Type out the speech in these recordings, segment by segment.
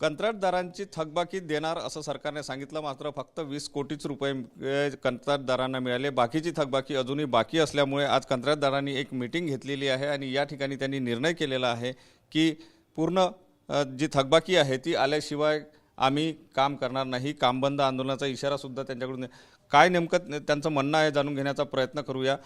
कंत्राटदारांची थकबाकी देणार असं सरकारने सांगितलं. मात्र फक्त वीस कोटीच रुपये कंत्राटदारांना मिळाले. बाकीची थकबाकी अजूनही बाकी असल्यामुळे आज कंत्राटदारांनी एक मिटिंग घेतलेली आहे आणि या ठिकाणी त्यांनी निर्णय केलेला आहे की पूर्ण जी थकबाकी आहे ती आल्याशिवाय आम्ही काम करणार नाही. काम बंद आंदोलनाचा इशारासुद्धा त्यांच्याकडून काय नेमकं त्यांचं म्हणणं आहे जाणून घेण्याचा प्रयत्न करूया.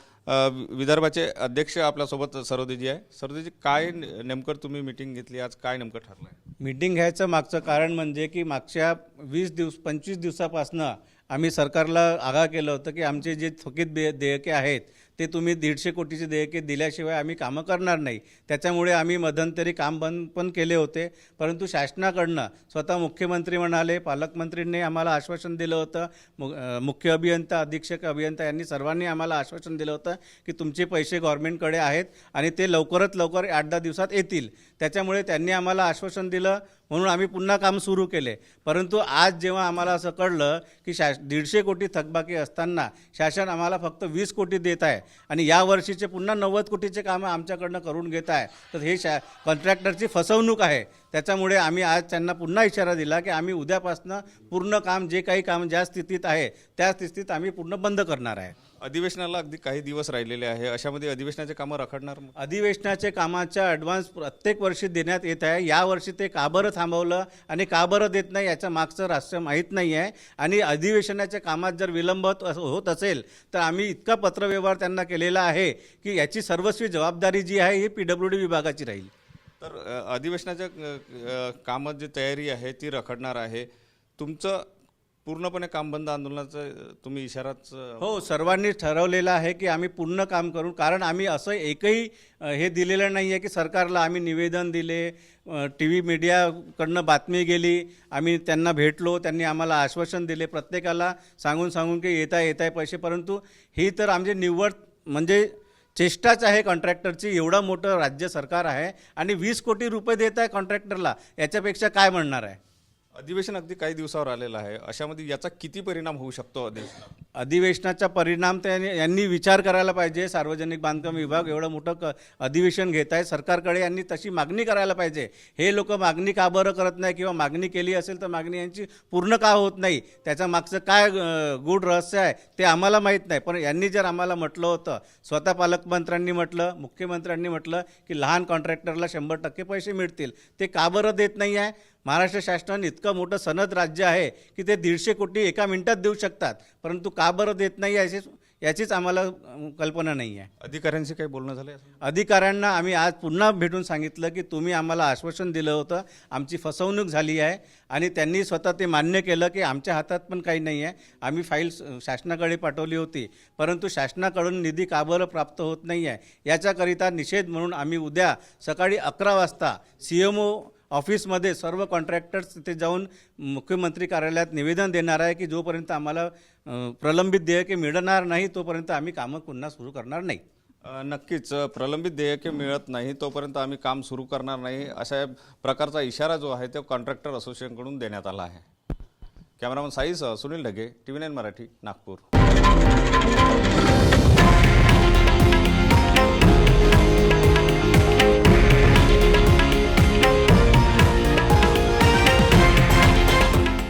विदर्भाचे अध्यक्ष आपल्यासोबत सरोदेजी आहे. सरोदेजी काय नेमकं तुम्ही मिटिंग घेतली? आज काय नेमकं ठरलं आहे मीटिंग घ्यायचं मागचं कारण म्हणजे की मागच्या वीस दिवस पंचवीस दिवसापासनं आम्ही सरकारला आगा केलं होतं की आमचे जे थकीत बे देयके आहेत ते तुम्ही दीडशे कोटीचे देयके दिल्याशिवाय आम्ही कामं करणार नाही. त्याच्यामुळे आम्ही मध्यंतरी काम बंद पण केले होते. परंतु शासनाकडनं स्वतः मुख्यमंत्री म्हणाले पालकमंत्रींनी आम्हाला आश्वासन दिलं होतं. मु मुख्य अभियंता अधीक्षक अभियंता यांनी सर्वांनी आम्हाला आश्वासन दिलं होतं की तुमचे पैसे गव्हर्नमेंटकडे आहेत आणि ते लवकरात लवकर आठ दहा दिवसात येतील. त्याच्यामुळे त्यांनी आम्हाला आश्वासन दिलं. म्हणून आम्ही पुन्हा काम सुरू केले. परंतु आज जेव्हा आम्हाला असं कळलं की शा दीडशे कोटी थकबाकी असताना शासन आम्हाला फक्त वीस कोटी देत आहे आणि या वर्षीचे पुन्हा नव्वद कोटीचे कामं आमच्याकडनं करून घेत आहे. तर हे शा कॉन्ट्रॅक्टरची फसवणूक आहे. त्याच्यामुळे आम्ही आज त्यांना पुन्हा इशारा दिला की आम्ही उद्यापासनं पूर्ण काम जे काही काम ज्या स्थितीत आहे त्या स्थितीत आम्ही पूर्ण बंद करणार आहे. अधिवेशनाला अगदी काही दिवस राहिलेले आहे. अशामध्ये अधिवेशनाचे कामं रखडणार? अधिवेशनाचे कामाच्या ॲडव्हान्स प्रत्येक वर्षी देण्यात येत आहे. यावर्षी ते का बरं थांबवलं आणि का बरं देत नाही याचं मागचं रहस्य माहीत नाही आहे आणि अधिवेशनाच्या कामात जर विलंब होत असेल तर आम्ही इतका पत्रव्यवहार त्यांना केलेला आहे की याची सर्वस्वी जबाबदारी जी आहे ही पी डब्ल्यू डी विभागाची राहील. तर अधिवेशनाच्या कामात जी तयारी आहे ती रखडणार आहे. तुमचं पूर्णपणे काम बंद आंदोलनाचं तुम्ही इशाराच हो सर्वांनी ठरवलेलं आहे की आम्ही पूर्ण काम करू. कारण आम्ही असं एकही हे दिलेलं नाही आहे की सरकारला आम्ही निवेदन दिले टी व्ही मीडियाकडनं बातमी गेली आम्ही त्यांना भेटलो त्यांनी आम्हाला आश्वासन दिले. प्रत्येकाला सांगून सांगून की येत आहे येत आहे पैसे. परंतु ही तर आमची निव्वळ म्हणजे चेष्टाच आहे कॉन्ट्रॅक्टरची. एवढं मोठं राज्य सरकार आहे आणि वीस कोटी रुपये देत आहे कॉन्ट्रॅक्टरला. याच्यापेक्षा काय म्हणणार आहे? अधिवेशन अगदी काही दिवसावर आलेलं आहे. अशामध्ये याचा किती परिणाम होऊ शकतो अधिवेशनात अधिवेशनाचा परिणाम त्याने यांनी विचार करायला पाहिजे. सार्वजनिक बांधकाम विभाग एवढं मोठं क अधिवेशन घेत आहे. सरकारकडे यांनी तशी मागणी करायला पाहिजे. हे लोक मागणी का बरं करत नाही किंवा मागणी केली असेल तर मागणी यांची पूर्ण का होत नाही? त्याच्या मागचं काय गूढ रहस्य आहे ते आम्हाला माहीत नाही. पण यांनी जर आम्हाला म्हटलं होतं स्वतः पालकमंत्र्यांनी म्हटलं मुख्यमंत्र्यांनी म्हटलं की लहान कॉन्ट्रॅक्टरला शंभर टक्के पैसे मिळतील. ते का बरं देत नाही आहे महाराष्ट्र शासनाने इतकं मोठं सनद राज्य आहे की ते दीडशे कोटी एका मिनिटात देऊ शकतात. परंतु का बरं देत नाही याची याचीच आम्हाला कल्पना नाही आहे. अधिकाऱ्यांशी काही बोलणं झालं अधिकाऱ्यांना आम्ही आज पुन्हा भेटून सांगितलं की तुम्ही आम्हाला आश्वासन दिलं होतं. आमची फसवणूक झाली आहे आणि त्यांनी स्वतः ते मान्य केलं की आमच्या हातात पण काही नाही आहे. आम्ही फाईल शासनाकडे पाठवली होती. परंतु शासनाकडून निधी का बरं प्राप्त होत नाही आहे? याच्याकरिता निषेध म्हणून आम्ही उद्या सकाळी अकरा वाजता सी एम ओ ऑफिसमध्ये सर्व कॉन्ट्रॅक्टर्स तिथे जाऊन मुख्यमंत्री कार्यालयात निवेदन देणार आहे की जोपर्यंत आम्हाला प्रलंबित देयके मिळणार नाही तोपर्यंत आम्ही कामं पुन्हा सुरू करणार नाही. नक्कीच प्रलंबित देयके मिळत नाही तोपर्यंत आम्ही काम सुरू करणार नाही अशा प्रकारचा इशारा जो आहे तो कॉन्ट्रॅक्टर असोसिएशनकडून देण्यात आला आहे. Cameraman साईसह Sunil Dhage T V nine Marathi Nagpur.